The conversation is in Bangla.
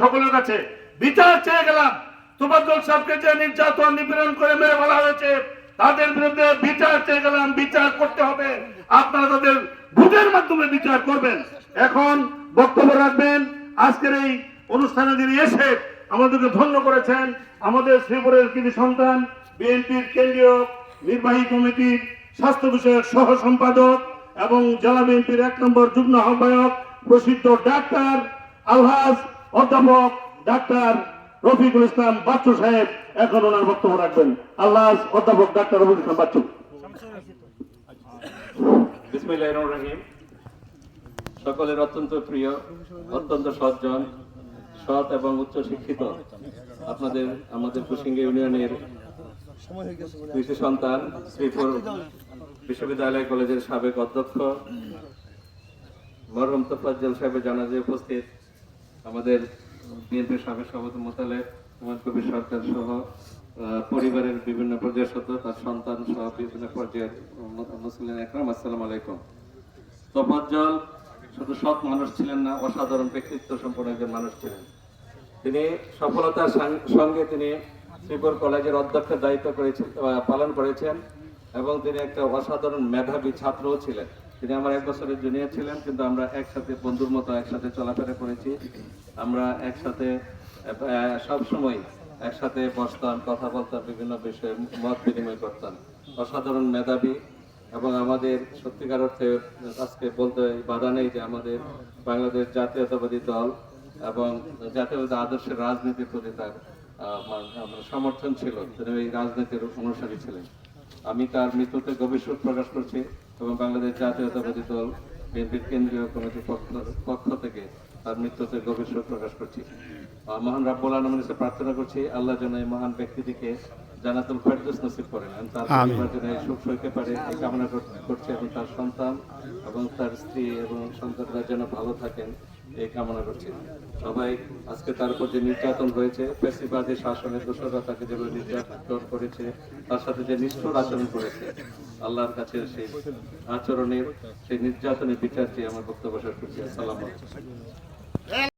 সকলের কাছে বিচার চেয়ে গেলাম। তোবাদ্দল সাহেবকে যে নির্যাতন নিপীড়ন করে মেরে ফেলা হয়েছে, তাদের বিরুদ্ধে বিচার চেয়ে গেলাম, বিচার করতে হবে। আপনারা তাদের ভোটের মাধ্যমে বিচার করবেন। এখন বক্তব্য রাখবেন। আজকের এই অনুষ্ঠানে যিনি এসে আমাদেরকে ধন্য করেছেন। আমাদের শ্রীপুরের কৃতি সন্তান, বিএনপির কেন্দ্রীয় নির্বাহী কমিটির স্বাস্থ্য বিষয়ক সহ সম্পাদক এবং জেলা বিএনপির এক নম্বর যুগ্ম আহ্বায়ক, প্রসিদ্ধ ডাক্তার আলহাজ অধ্যাপক ডাক্তার রফিকুল ইসলাম বাচ্চু সাহেব এখন ওনার বক্তব্য রাখবেন। আল্লাহ অধ্যাপক ডাক্তার রফিকুল ইসলাম বাচ্চু। সকলের অত্যন্ত প্রিয়, অত্যন্ত সজ্জন, সৎ এবং উচ্চ শিক্ষিত আপনাদের, আমাদের কুসিঙ্গা ইউনিয়নের কৃষি সন্তান, শ্রীপুর বিশ্ববিদ্যালয় কলেজের সাবেক অধ্যক্ষ, মরহম তোফাজ্জল সাহেবের জানাজে উপস্থিত। আমাদের বিএনপির সাবেক সভাপতি মোতালে হুমায়ুন কবির সরকার সহ পরিবারের বিভিন্ন পর্যায়ের সত্য তার সন্তান সহ বিভিন্ন পর্যায়ের মুসলিম একরাম, আসসালামু আলাইকুম। তোফাজ্জল শুধু সৎ মানুষ ছিলেন না, অসাধারণ ব্যক্তিত্ব সম্পন্ন একজন মানুষ ছিলেন। তিনি সফলতার সঙ্গে তিনি শ্রীপুর কলেজের অধ্যক্ষের দায়িত্ব করেছেন পালন করেছেন এবং তিনি একটা অসাধারণ মেধাবী ছাত্রও ছিলেন। তিনি আমার এক বছরের জুনিয়র ছিলেন, কিন্তু আমরা একসাথে, বন্ধুর মতো একসাথে চলাফেরা করেছি। আমরা একসাথে সব সময় একসাথে বসতাম, কথা বলতাম, বিভিন্ন বিষয়ে মত বিনিময় করতাম। অসাধারণ মেধাবী এবং আমাদের সত্যিকার অর্থে আজকে বলতে বাধা নেই যে আমাদের বাংলাদেশ জাতীয়তাবাদী দল এবং জাতীয়তাবাদী আদর্শের রাজনীতির প্রতি তার সমর্থন ছিল। তিনি এই রাজনীতির অনুসারী ছিলেন। আমি তার মৃত্যুতে গভীর শোক প্রকাশ করছি। এবং বাংলাদেশ জাতীয়তাবাদী দল বিএনপির কেন্দ্রীয় কমিটির পক্ষ থেকে তার মৃত্যুতে গভীর শোক প্রকাশ করছি। মহান রাব্বুল আলমের কাছে প্রার্থনা করছি আল্লাহ যেন এই মহান ব্যক্তিটিকে জানাতুল ফেরদৌস নসিব করেন এবং তার পরিবার যেন এই সুখ সইতে পারে এই কামনা করছে করছি এবং তার সন্তান এবং তার স্ত্রী এবং সন্তানরা যেন ভালো থাকেন। এই কামনা করছি। সবাই আজকে তার উপর যে নির্যাতন হয়েছে পেশিবাদী শাসনের দোষরা তাকে যেভাবে নির্যাতন করেছে, তার সাথে যে নিষ্ঠুর আচরণ করেছে, আল্লাহর কাছে সেই আচরণের, সেই নির্যাতনের বিচার চেয়ে আমার বক্তব্য শেষ করছি। আসসালামু